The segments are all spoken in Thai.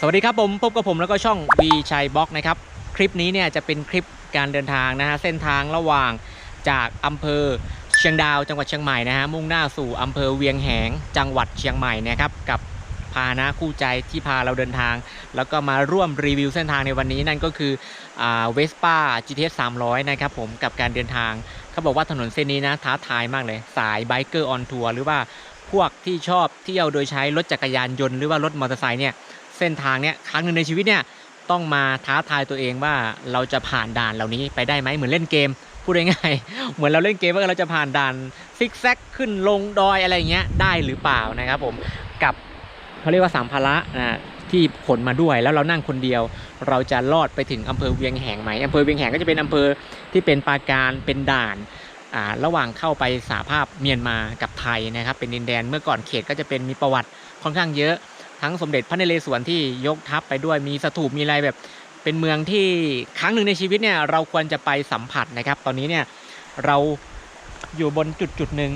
สวัสดีครับผมพบกับผมแล้วก็ช่อง V ชัยบล็อกนะครับ คลิปนี้เนี่ยจะเป็นคลิปการเดินทางนะฮะเส้นทางระหว่างจากอำเภอเชียงดาวจังหวัดเชียงใหม่นะฮะมุ่งหน้าสู่อำเภอเวียงแหงจังหวัดเชียงใหม่นะครับกับพาหนะคู่ใจที่พาเราเดินทาง แล้วก็มาร่วมรีวิวเส้นทางในวันนี้นั่นก็คือเวสป้า GTS 300 นะครับผมกับการเดินทาง เขาบอกว่าถนนเส้นนี้นะท้าทายมากเลย สายไบเกอร์ออนทัวร์หรือว่าพวกที่ชอบเที่ยวโดยใช้รถจักรยานยนต์หรือว่ารถมอเตอร์ไซค์เนี่ย เส้นทางเนี้ยครั้งหนึ่งในชีวิตเนี่ยต้องมาท้าทายตัวเองว่าเราจะผ่านด่านเหล่านี้ไปได้ไหมเหมือนเล่นเกมพูดง่ายๆเหมือนเราเล่นเกมว่าเราจะผ่านด่านซิกแซกขึ้นลงดอยอะไรอย่างเงี้ยได้หรือเปล่านะครับผมกับเขาเรียกว่าสามภาระนะที่ขนมาด้วยแล้วเรานั่งคนเดียว เราจะลอดไปถึงอำเภอเวียงแหงไหมอำเภอเวียงแหงก็จะเป็นอำเภอที่เป็นปาการเป็นด่านอ่าระหว่างเข้าไปสาภาพเมียนมากับไทยนะครับ เป็นดินแดนเมื่อก่อนเขตก็จะเป็นมีประวัติค่อนข้างเยอะ ทั้งสมเด็จพระนเรศวรที่ยกทัพไปด้วยมีสถูปมีอะไรแบบ เป็นเมืองที่ครั้งหนึ่งในชีวิตเนี่ยเราควรจะไปสัมผัสนะครับ ตอนนี้เนี่ยเราอยู่บนจุดจุดหนึ่ง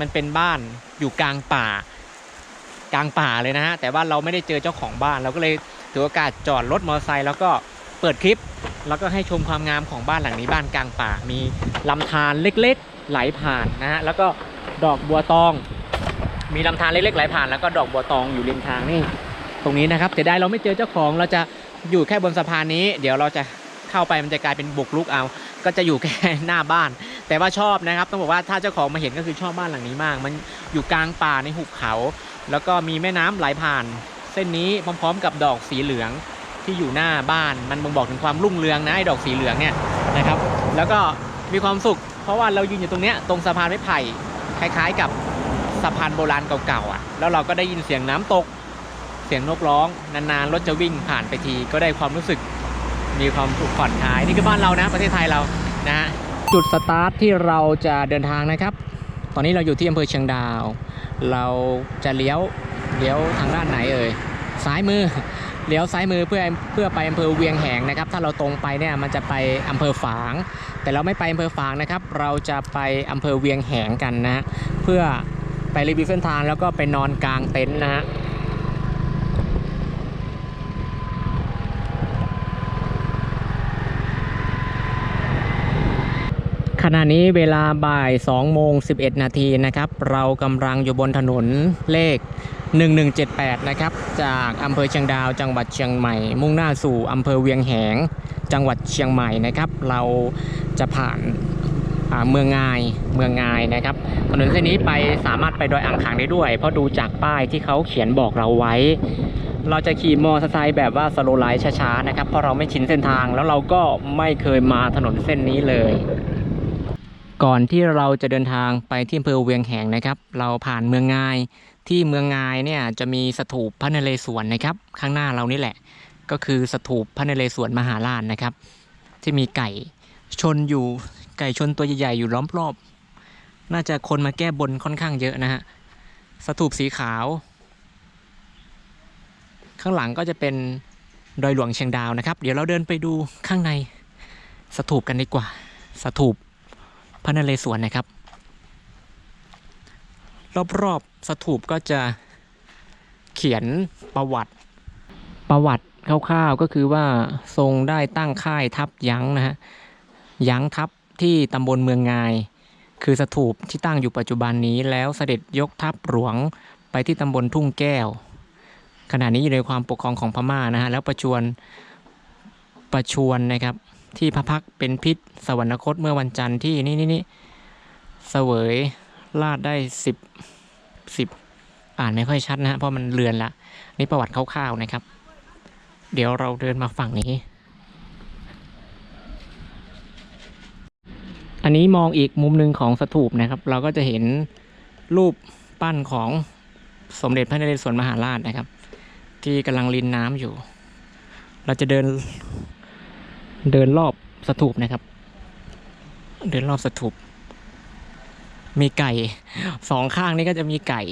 มันเป็นบ้านอยู่กลางป่า กลางป่าเลยนะฮะแต่ว่าเราไม่ได้เจอเจ้าของบ้านเราก็เลยถือโอกาสจอดรถมอเตอร์ไซค์แล้วก็เปิดคลิป แล้วก็ให้ชมความงามของบ้านหลังนี้บ้านกลางป่า มีลำธารเล็กๆ ไหลผ่านนะฮะแล้วก็ดอกบัวตอง มีลำธารเล็กๆไหลผ่านแล้วก็ดอกบัวตองอยู่ริมทางนี่ตรงนี้นะครับแต่ได้เราไม่เจอเจ้าของเราจะอยู่แค่บนสะพานนี้ เดี๋ยวเราจะเข้าไปมันจะกลายเป็นบุกลุกเอา ก็จะอยู่แค่หน้าบ้าน แต่ว่าชอบนะครับ ต้องบอกว่าถ้าเจ้าของมาเห็นก็คือชอบบ้านหลังนี้มาก มันอยู่กลางป่าในหุบเขา แล้วก็มีแม่น้ำไหลผ่าน เส้นนี้พร้อม ๆ กับดอกสีเหลืองที่อยู่หน้าบ้าน มันบ่งบอกถึงความรุ่งเรืองนะไอ้ดอกสีเหลืองเนี่ยนะครับ แล้วก็มีความสุข เพราะว่าเรายืนอยู่ตรงเนี้ยตรงสะพานไม้ไผ่คล้าย ๆ กับ สะพานโบราณเก่าๆอะ แล้วเราก็ได้ยินเสียงน้ำตก เสียงนกร้อง นานๆรถจะวิ่งผ่านไปที ก็ได้ความรู้สึกมีความสุขผ่อนคลาย นี่คือบ้านเรานะ ประเทศไทยเรานะฮะจุดสตาร์ทที่เราจะเดินทางนะครับ ตอนนี้เราอยู่ที่อำเภอเชียงดาว เราจะเลี้ยวเลี้ยวทางด้านไหนเอ่ยซ้ายมือเลี้ยวซ้ายมือเพื่อเพื่อไปอำเภอเวียงแหงนะครับ ถ้าเราตรงไปเนี่ยมันจะไปอำเภอฝาง แต่เราไม่ไปอำเภอฝางนะครับ เราจะไปอำเภอเวียงแหงกันนะ เพื่อ ไปรีวิวเส้นทางแล้วก็ไปนอนกลางเต็นท์นะฮะขณะนี้เวลาบ่าย2โมง11 นาทีนะครับ เรากำลังอยู่บนถนนเลข 1178 นะครับ จากอำเภอเชียงดาวจังหวัดเชียงใหม่ มุ่งหน้าสู่อำเภอเวียงแหง จังหวัดเชียงใหม่นะครับ เราจะผ่าน เมืองงายเมืองงายนะครับถนนเส้นนี้ไปสามารถไปดอยอ่างขางได้ด้วย เพราะดูจากป้ายที่เขาเขียนบอกเราไว้ เราจะขี่มอเตอร์ไซค์แบบว่าสโลไลท์ช้าๆนะครับเพราะเราไม่ชินเส้นทางแล้วเราก็ไม่เคยมาถนนเส้นนี้เลย ก่อนที่เราจะเดินทางไปที่อำเภอเวียงแหงนะครับ เราผ่านเมืองงายที่เมืองงายเนี่ยจะมีสถูปพระนเรศวรนะครับ ข้างหน้าเรานี่แหละ ก็คือสถูปพระนเรศวรมหาราชนะครับ ที่มีไก่ชนอยู่ ไก่ชนตัวใหญ่ๆอยู่ล้อมรอบ น่าจะคนมาแก้บนค่อนข้างเยอะนะฮะสถูปสีขาว ข้างหลังก็จะเป็นดอยหลวงเชียงดาวนะครับ เดี๋ยวเราเดินไปดูข้างในสถูปกันดีกว่า สถูปพระนเรศวรนะครับ รอบๆสถูปก็จะเขียนประวัติประวัติคร่าวๆก็คือว่าทรงได้ตั้งค่ายทัพยั้งนะฮะยั้งทัพ ที่ตำบลเมืองงาย คือสถูปที่ตั้งอยู่ปัจจุบันนี้แล้วเสด็จยกทัพหลวงไปที่ตำบลทุ่งแก้ว ขณะนี้อยู่ในความปกครองของพม่านะฮะแล้วประชวนประชวนนะครับที่พระพักเป็นพิษสวรรคตเมื่อวันจันทร์ที่นี่นี่นี่เสวยราชได้สิบสิบอ่านไม่ค่อยชัดนะฮะเพราะมันเลือนละนี่ประวัติคร่าวๆนะครับ เดี๋ยวเราเดินมาฝั่งนี้ อันนี้มองอีกมุมหนึ่งของสถูปนะครับ เราก็จะเห็นรูปปั้นของสมเด็จพระนเรศวรมหาราชนะครับ ที่กำลังลินน้ำอยู่ เราจะเดินเดินรอบสถูปนะครับ เดินรอบสถูปมีไก่สองข้างนี้ก็จะมีไก่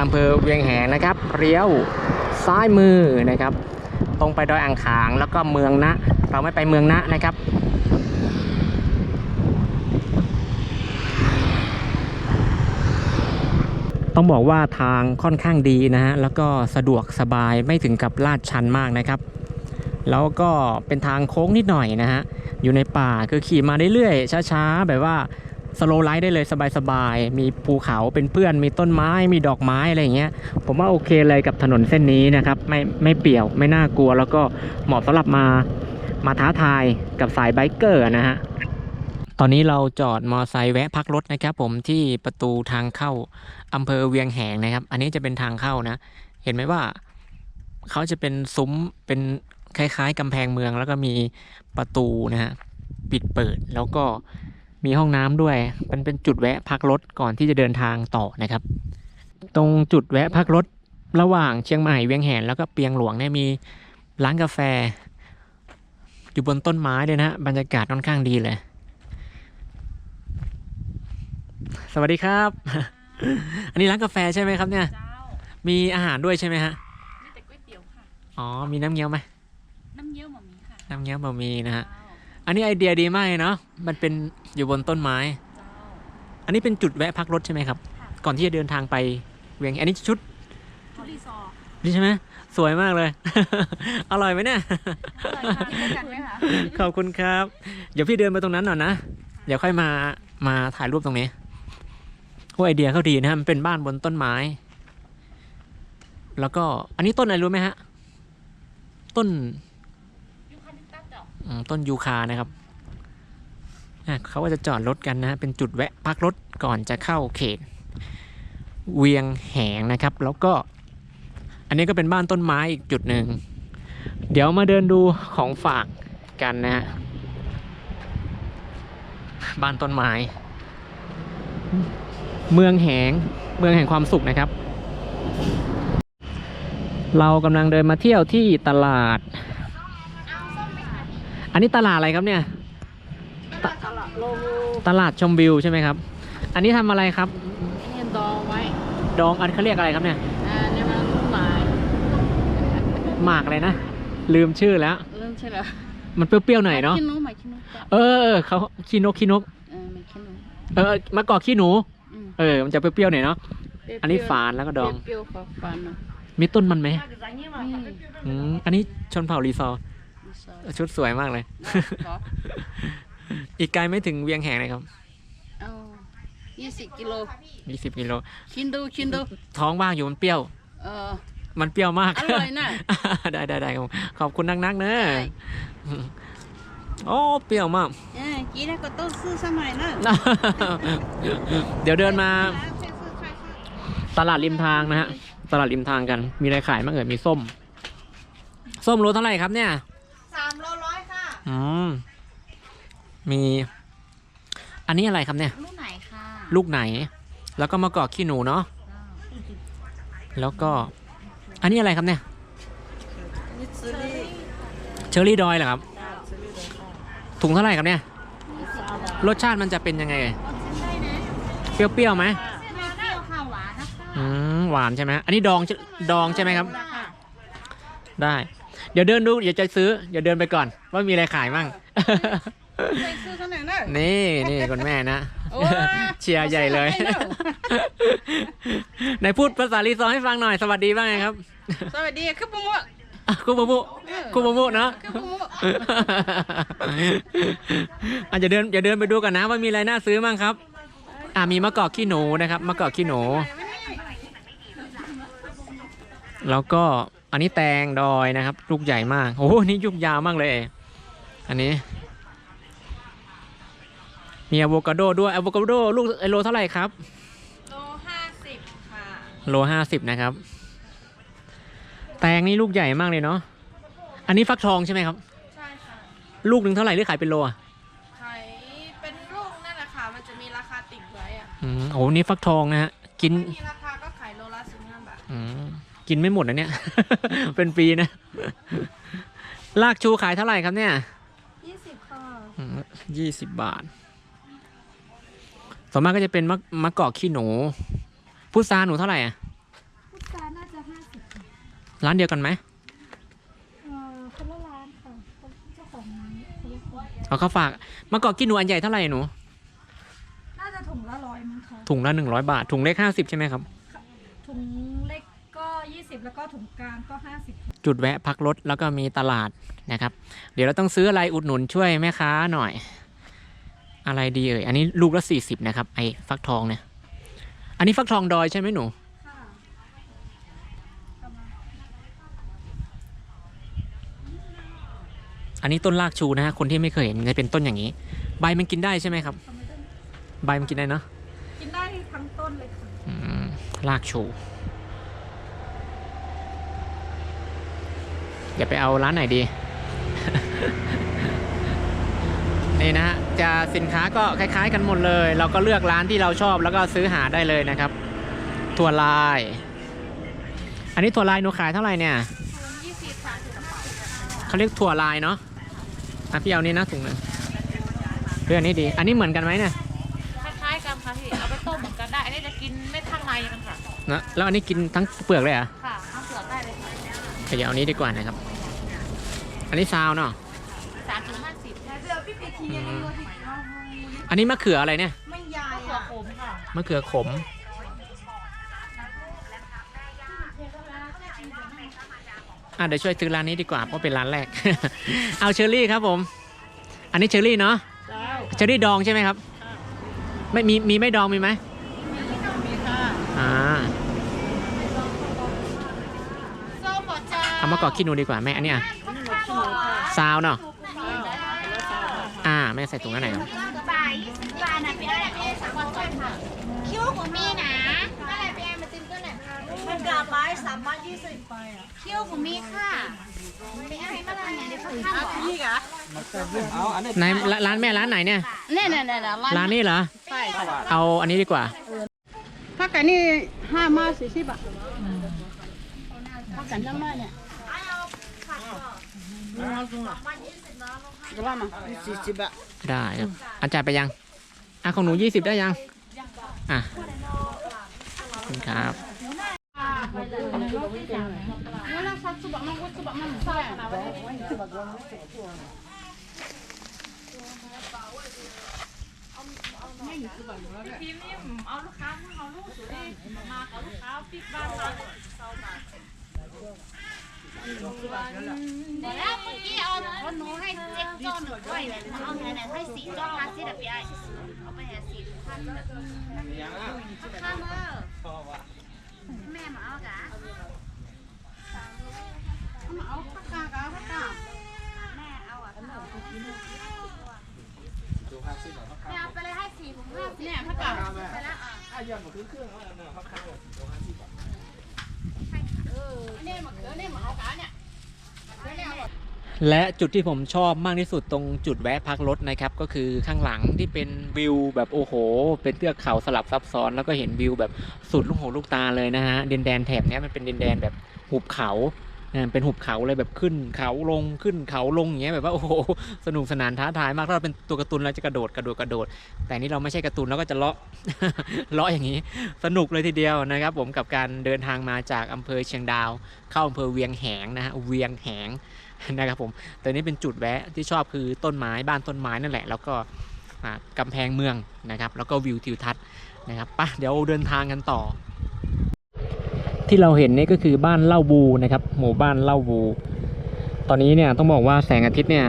อำเภอเวียงแหงนะครับเลี้ยวซ้ายมือนะครับ ตรงไปดอยอ่างขางแล้วก็เมืองนะ เราไม่ไปเมืองนะนะครับตต้องบอกว่าทางค่อนข้างดีนะฮะแล้วก็สะดวกสบายไม่ถึงกับลาดชันมากนะครับ แล้วก็เป็นทางโค้งนิดหน่อยนะฮะอยู่ในป่าคือขี่มาเรื่อยๆช้าๆแบบว่า สโลไลด์ได้เลยสบายๆ มีภูเขาเป็นเพื่อน มีต้นไม้ มีดอกไม้อะไรอย่างเงี้ย ผมว่าโอเคเลยกับถนนเส้นนี้นะครับ ไม่ไม่เปี่ยว ไม่น่ากลัว แล้วก็เหมาะสำหรับมา มาท้าทายกับสายไบเกอร์นะฮะ ตอนนี้เราจอดมอไซค์แวะพักรถนะครับ ผมที่ประตูทางเข้าอำเภอเวียงแหงนะครับ อันนี้จะเป็นทางเข้านะ เห็นไหมว่าเขาจะเป็นซุ้ม เป็นคล้ายๆกำแพงเมือง แล้วก็มีประตูนะฮะ ปิดเปิด แล้วก็ มีห้องน้ำด้วยเป็นเป็นจุดแวะพักรถก่อนที่จะเดินทางต่อนะครับ ตรงจุดแวะพักรถระหว่างเชียงใหม่เวียงแหงแล้วก็เปียงหลวงเนี่ยมีร้านกาแฟ อยู่บนต้นไม้ด้วยนะฮะบรรยากาศค่อนข้างดีเลย สวัสดีครับ อันนี้ร้านกาแฟใช่ไหมครับเนี่ยเจ้ามีอาหารด้วยใช่ไหมฮะมีแต่ก๋วยเตี๋ยวค่ะอ๋อมีน้ำเงี้ยวไหมน้ำเยี่ยวหม่ามีค่ะน้ำเงี้ยวบะหมี่นะฮะเจ้า อันนี้ไอเดียดีมากเลยเนาะมันเป็นอยู่บนต้นไม้เจ้าอันนี้เป็นจุดแวะพักรถใช่ไหมครับค่ะก่อนที่จะเดินทางไปเวียงอันนี้ชุดชุดรีซอร์นี่ใช่ไหมสวยมากเลย อร่อยไหมเนี่ยอร่อยค่ะกินด้วยกันไหมคะขอบคุณครับ เดี๋ยวพี่เดินไปตรงนั้นหน่อยนะ เดี๋ยวค่อยมามาถ่ายรูปตรงนี้โอ้ไอเดียเขาดีนะฮะมันเป็นบ้านบนต้นไม้ แล้วก็อันนี้ต้นอะไรรู้ไหมฮะ ต้นยูคาลิป ต้นยูคานะครับเขาก็จะจอดรถกันนะเป็นจุดแวะพักรถก่อนจะเข้าเขต เวียงแหงนะครับ แล้วก็ อันนี้ก็เป็นบ้านต้นไม้อีกจุดหนึ่ง เดี๋ยวมาเดินดูของฝากกันนะฮะบ้านต้นไม้ เมืองแหง เมืองแห่งความสุขนะครับ เรากำลังเดินมาเที่ยวที่ตลาด นนี้ตลาดอะไรครับเนี่ย ตลาดโลโก้ตลาดชมวิวใช่ไหมครับ อันนี้ทำอะไรครับเนี่ยดองไว้ ดองอันเขาเรียกอะไรครับเนี่ยอ่าเนี่ยมันหมายหมากอะไรนะ ลืมชื่อแล้วเริ่มใช่แล้ว มันเปรี้ยวๆหน่อยเนาะ ขี้นกหมายขี้นกจ้ะเออเออเขาขี้นกขี้นก เออหมายขี้นก เออมะกอกขี้หนูอืมเออ มันจะเปรี้ยวๆหน่อยเนาะเปรี้ยวๆอันนี้ฝานแล้วก็ดอง เปรี้ยวๆฝาฝานเนาะมีต้นมันไหมนี่อืมอันนี้ชนเผ่ารีซอร์รีซอร์ ชุดสวยมากเลยขออีกไกลไม่ถึงเวียงแหงเลยครับเอายี่สิบกิโล20กิโลคินดูคินดู ท้องว่างอยู่มันเปรี้ยว เออ มันเปรี้ยวมาก อร่อยน่ะได้ได้ได้ครับผมขอบคุณนักๆเนอะได้โอ้เปรี้ยวมาก เออกินแล้วก็ต้องซื้อสมัยนะเดี๋ยวเดินมาใช่ซื้อใช่ซื้อตลาดริมทางนะฮะ ตลาดริมทางกัน มีอะไรขายบ้างเอ่ย มีส้ม ส้มโลเท่าไหร่ครับเนี่ย สามโลร้อยค่ะ อืม มี อันนี้อะไรครับเนี่ย ลูกไหนค่ะลูกไหน แล้วก็มะกอกขี้หนูเนาะ แล้วก็ อันนี้อะไรครับเนี่ยมิสซิลี่เชอร์รี่ดอยเหรอครับถุงเท่าไหร่ครับเนี่ย รสชาติมันจะเป็นยังไงเอ่ยเปรี้ยวๆไหมไม่เปรี้ยวค่ะหวานนะคะอืม หวานใช่ไหม อันนี้ดองใช่ดองใช่ไหมครับ ได้ เดี๋ยวเดินดูเดี๋ยวจะซื้อ เดี๋ยวเดินไปก่อน ว่ามีอะไรขายมั่งไปซื้อเท่าไหร่นะนี่นี่คุณแม่นะ โอ้ย เชียร์ใหญ่เลย ไหนพูดภาษาลีซอร์ให้ฟังหน่อย สวัสดีบ้างไงครับสวัสดีครับปุ้มะอะคุบมุคุบมุเนาะครับปุ้มะอะจะเดินอย่าเดินไปดูกันนะว่ามีอะไรน่าซื้อมั่งครับ อะมีมะกอกขี้หนูนะครับมะกอกขี้หนู แล้วก็ อันนี้แตงดอยนะครับ ลูกใหญ่มาก โอ้โหนี่ยุบยาวมากเลย อันนี้ มีอะโวคาโดด้วยอะโวคาโดลูกไอโลเท่าไหร่ครับ โลห้าสิบค่ะ โลห้าสิบนะครับ แตงนี่ลูกใหญ่มากเลยเนาะ อันนี้ฟักทองใช่ไหมครับ ใช่ค่ะ ลูกหนึ่งเท่าไหร่หรือขายเป็นโลอะขายเป็นลูกนั่นแหละค่ะ มันจะมีราคาติดไว้อะอืมโอ้โหนี่ฟักทองนะฮะ กินไม่มีราคาก็ขายโลละสิบห้าบาท อืม กินไม่หมดนะเนี่ย เป็นปีนะ ลากชูขายเท่าไหร่ครับเนี่ยยี่สิบค่ะยี่สิบบาทส่วนมากก็จะเป็นมะมะกอกขี้หนู พุทราหนูเท่าไหร่อะ พุทธาน่าจะห้าสิบร้านเดียวกันไหมเอ่อคนละร้านค่ะเจ้าของร้านคนละคนเอาเขาฝากมะกอกขี้หนูอันใหญ่เท่าไหร่หนู น่าจะถุงละร้อยมั้งคะถุงละหนึ่งร้อยบาท ถุงเล็กห้าสิบใช่ไหมครับถถุงเล็กก็20 แล้วก็ถุงกลางก็ 50 จุดแวะพักรถแล้วก็มีตลาดนะครับ เดี๋ยวเราต้องซื้ออะไรอุดหนุนช่วยแม่ค้าหน่อย อะไรดีเอ่ยอันนี้ลูกละสี่สิบนะครับ ไอ้ฟักทองเนี่ย อันนี้ฟักทองดอยใช่ไหมหนูค่ะอันนี้ต้นลากชูนะฮะคนที่ไม่เคยเห็นจะเป็นต้นอย่างนี้ ใบมันกินได้ใช่ไหมครับทำไม่ได้ใบมันกินได้เนาะกินได้ทั้งต้นเลยค่ะอืมลากชู อย่าไปเอาร้านไหนดี นี่นะฮะจะสินค้าก็คล้ายๆกันหมดเลย เราก็เลือกร้านที่เราชอบแล้วก็ซื้อหาได้เลยนะครับ ถั่วลาย อันนี้ถั่วลายหนูขายเท่าไหร่เนี่ยยี่สิบสามสิบห้าสิบเขาเรียกถั่วลายเนาะอะพี่เอานี่นะถุงหนึ่งเรื่องนี้ดี อันนี้เหมือนกันไหมเนี่ยคล้ายๆกันค่ะพี่ เอาไปต้มเหมือนกันได้ อันนี้จะกินไม่ทั้งในกันค่ะ นะแล้วอันนี้กินทั้งเปลือกเลยเหรอะค่ะทั้งเปลือกได้เลยค่ะ เดี๋ยวเอานี้ดีกว่านะครับ อันนี้ซาวเนาะสามถึงห้าสิบอืมอันนี้มะเขืออะไรเนี่ย ไม่ยายเปลือกขมค่ะมะเขือขม อะเดี๋ยวช่วยซื้อร้านนี้ดีกว่าเพราะเป็นร้านแรก เอาเชอร์รี่ครับผม อันนี้เชอร์รี่เนาะ เชอร์รี่ดองใช่ไหมครับ ไม่มีมีไม่ดองมีไหมอ่าส้มหมดจ้าเอามากอกขี้หนูดีกว่าแม่อันเนี้ย ซาวเนาะอ่าแม่ใส่ถุงอันไหนครับบ่ายยี่สิบบาทนะพี่อะไรพี่สามวันก่อนค่ะคิ้วของมีนะอะไรพี่แอมมาจิ้มตัวไหนมันกาไม้สามพันยี่สิบไปอะคิ้วของมีค่ะพี่แอมมาอะไรเนี่ยเดี๋ยวเขาข้ามบอกนี่กะไหนร้านร้านแม่ร้านไหนเนี่ยเนี่ยเนี่ยเนี่ยร้านร้านนี้เหรอใช่เอาอันนี้ดีกว่าถ้ากันนี่ห้ามาสี่สิบบาทถ้ากันจะมาเนี่ยก็ ว่ามาสี่สิบบาทได้ครับอันจ่ายไปยังอะของหนูยี่สิบได้ยัง อะครับเอาลูกค้าเอาลูกสุดดิมาเอาลูกค้าปิดบ้านเราเดี๋ยว แล้วเมื่อกี้เอาเอาหนูให้เล็กจ้อนหนึ่งด้วยเลยเอาไหนไหนให้สี่จ้อนห้าสิบแบบใหญ่เอาไปแห่สี่พันข้ามเออแม่มาเอากะเอาผักกาดเอาผักกาดแม่เอาอะแม่เอาไปเลยให้สี่ถุงห้าสิบเนี่ยผักกาดไปแล้วอะเนี่ยมะเขือเนี่ยมะเอากาเนี่ย และจุดที่ผมชอบมากที่สุดตรงจุดแวะพักรถนะครับ ก็คือข้างหลังที่เป็นวิวแบบโอ้โห เป็นเทือกเขาสลับซับซ้อน แล้วก็เห็นวิวแบบสุดลูกหูลูกตาเลยนะฮะดินแดนแถบนี้มันเป็นดินแดนแบบหุบเขา เป็นหุบเขาเลยแบบขึ้นเขาลงขึ้นเขาลงอย่างเงี้ยแบบว่าโอ้โหสนุกสนานท้าทายมากถ้าเราเป็นตัวการ์ตูนเราจะกระโดดกระโดดกระโดด แต่นี่เราไม่ใช่การ์ตูนเราก็จะเลาะเลาะอย่างนี้ สนุกเลยทีเดียวนะครับ ผมกับการเดินทางมาจากอำเภอเชียงดาว เข้าอำเภอเวียงแหงนะฮะเวียงแหงนะครับผมแต่นี่เป็นจุดแวะที่ชอบคือต้นไม้บ้านต้นไม้นั่นแหละ แล้วก็อ่ากำแพงเมืองนะครับ แล้วก็วิวทิวทัศน์นะครับป่ะเดี๋ยวเดินทางกันต่อ ที่เราเห็นนี่ก็คือบ้านเล่าบูนะครับ หมู่บ้านเล่าบู ตอนนี้เนี่ยต้องบอกว่าแสงอาทิตย์เนี่ย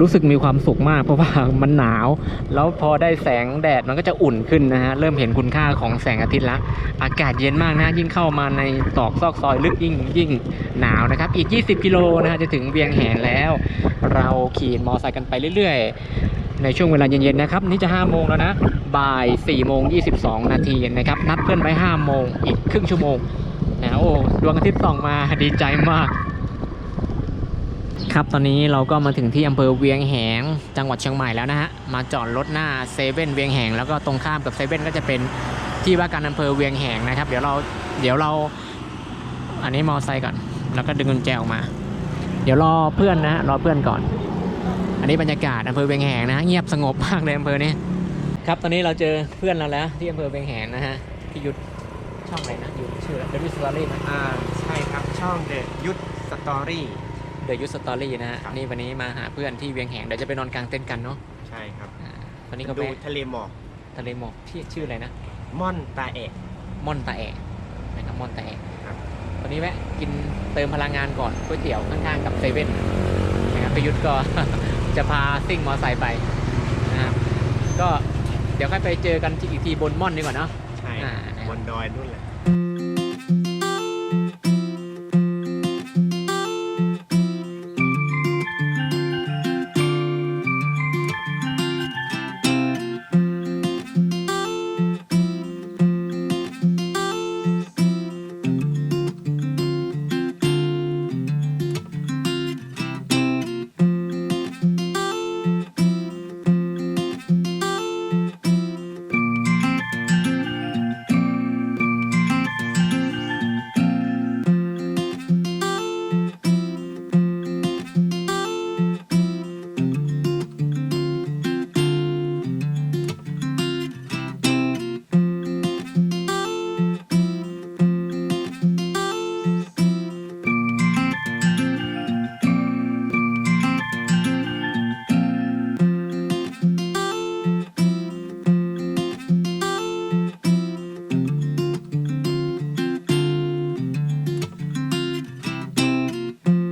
รู้สึกมีความสุขมากเพราะว่ามันหนาว แล้วพอได้แสงแดดมันก็จะอุ่นขึ้นนะฮะ เริ่มเห็นคุณค่าของแสงอาทิตย์แล้วอากาศเย็นมากนะยิ่งเข้ามาในตอกซอกซอยลึกยิ่งยิ่งหนาวนะครับ อีก 20 กิโลนะฮะจะถึงเวียงแหงแล้ว เราขี่มอไซค์กันไปเรื่อยๆ ในช่วงเวลาเย็นๆนะครับ นี่จะ 5 โมงแล้วนะ บ่าย4โมง22 นาทีนะครับ นัดเพื่อนไว้5โมงอีกครึ่งชั่วโมงนะโอ้ดวงอาทิตย์ส่องมาดีใจมาก ครับตอนนี้เราก็มาถึงที่อำเภอเวียงแหง จังหวัดเชียงใหม่แล้วนะฮะ มาจอดรถหน้าเซเว่นเวียงแหง แล้วก็ตรงข้ามกับเซเว่นก็จะเป็นที่ว่าการอำเภอเวียงแหงนะครับ เดี๋ยวเราเดี๋ยวเรา อันนี้มอไซค์ก่อน แล้วก็ดึงกุญแจออกมา เดี๋ยวรอเพื่อนนะฮะรอเพื่อนก่อน อันนี้บรรยากาศอำเภอเวียงแหงนะเงียบสงบมากเลยอำเภอนี้ครับตอนนี้เราเจอเพื่อนเราแล้ว ที่อำเภอเวียงแหงนะฮะพี่ยุทธช่องไรนนะยุทธชื่อเดวิสตอรี่อ่าใช่ครับช่องเดยุทธสตอรี่ เดยุทธสตอรี่นะฮะ ครับ นี่วันนี้มาหาเพื่อนที่เวียงแหงเดี๋ยวจะไปนอนกลางเต็นท์กันเนาะใช่ครับ อ่าวันนี้ก็ดูไปทะเลหมอกทะเลหมอกที่ชื่ออะไรนะ ม่อนตาเอก ม่อนตาแอะมอนแตกครับตอนนี้แวะกินเติมพลังงานก่อนก๋วยเตี๋ยวข้างๆกับเซเว่นนะครับประยุทธ์ก็ จะพาซิ่งมอไซค์ไปนะครับก็เดี๋ยวค่อยไปเจอกันอีกทีบนม่อนดีกว่าเนาะ ใช่อ่า บนดอยนู่นแหละ